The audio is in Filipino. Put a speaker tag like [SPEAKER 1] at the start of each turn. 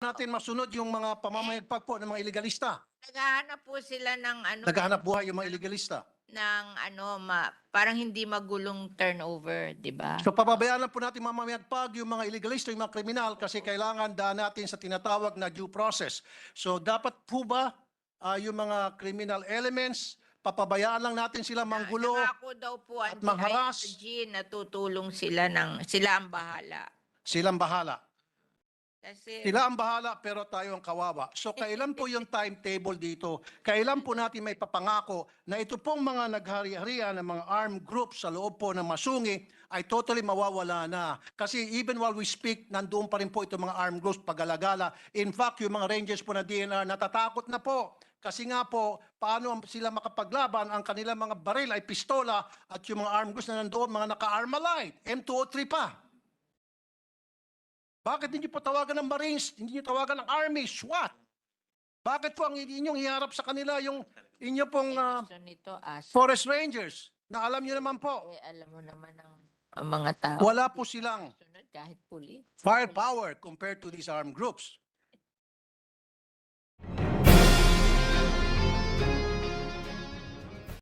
[SPEAKER 1] natin masunod yung mga pamamayagpag po ng mga illegalista.
[SPEAKER 2] Naghahanap po sila ng ano
[SPEAKER 1] Naghahanap buhay yung mga illegalista.
[SPEAKER 2] ng ano ma, parang hindi magulong turnover, 'di ba?
[SPEAKER 1] So papabayaan lang po natin mamamayagpag yung mga illegalista, yung mga kriminal kasi kailangan daan natin sa tinatawag na due process. So dapat po ba ah, yung mga criminal elements, papabayaan lang natin sila manggulo?
[SPEAKER 2] Nangako daw po
[SPEAKER 1] at
[SPEAKER 2] ang
[SPEAKER 1] mangharas.
[SPEAKER 2] DILG na tutulong sila ng sila ang bahala.
[SPEAKER 1] Silang bahala.
[SPEAKER 2] Kasi
[SPEAKER 1] Sila ang bahala pero tayo ang kawawa. So kailan po yung timetable dito? Kailan po natin may papangako na ito pong mga naghari-harian ng mga armed groups sa loob po ng Masungi ay totally mawawala na. Kasi even while we speak, nandoon pa rin po itong mga armed groups pagalagala. In fact, yung mga rangers po na DNR natatakot na po. Kasi nga po, paano sila makapaglaban? Ang kanilang mga baril ay pistola at yung mga armed groups na nandoon, mga naka-armalite, M203 pa. Bakit hindi po tawagan ng Marines? Hindi niyo tawagan ng Army, SWAT? Bakit po ang inyong iharap sa kanila yung inyo pong
[SPEAKER 2] gusto nito
[SPEAKER 1] Forest Rangers na alam niyo naman po,
[SPEAKER 2] eh, alam mo naman ang, ang mga tao.
[SPEAKER 1] wala po silang
[SPEAKER 2] kahit puli.
[SPEAKER 1] firepower compared to these armed groups.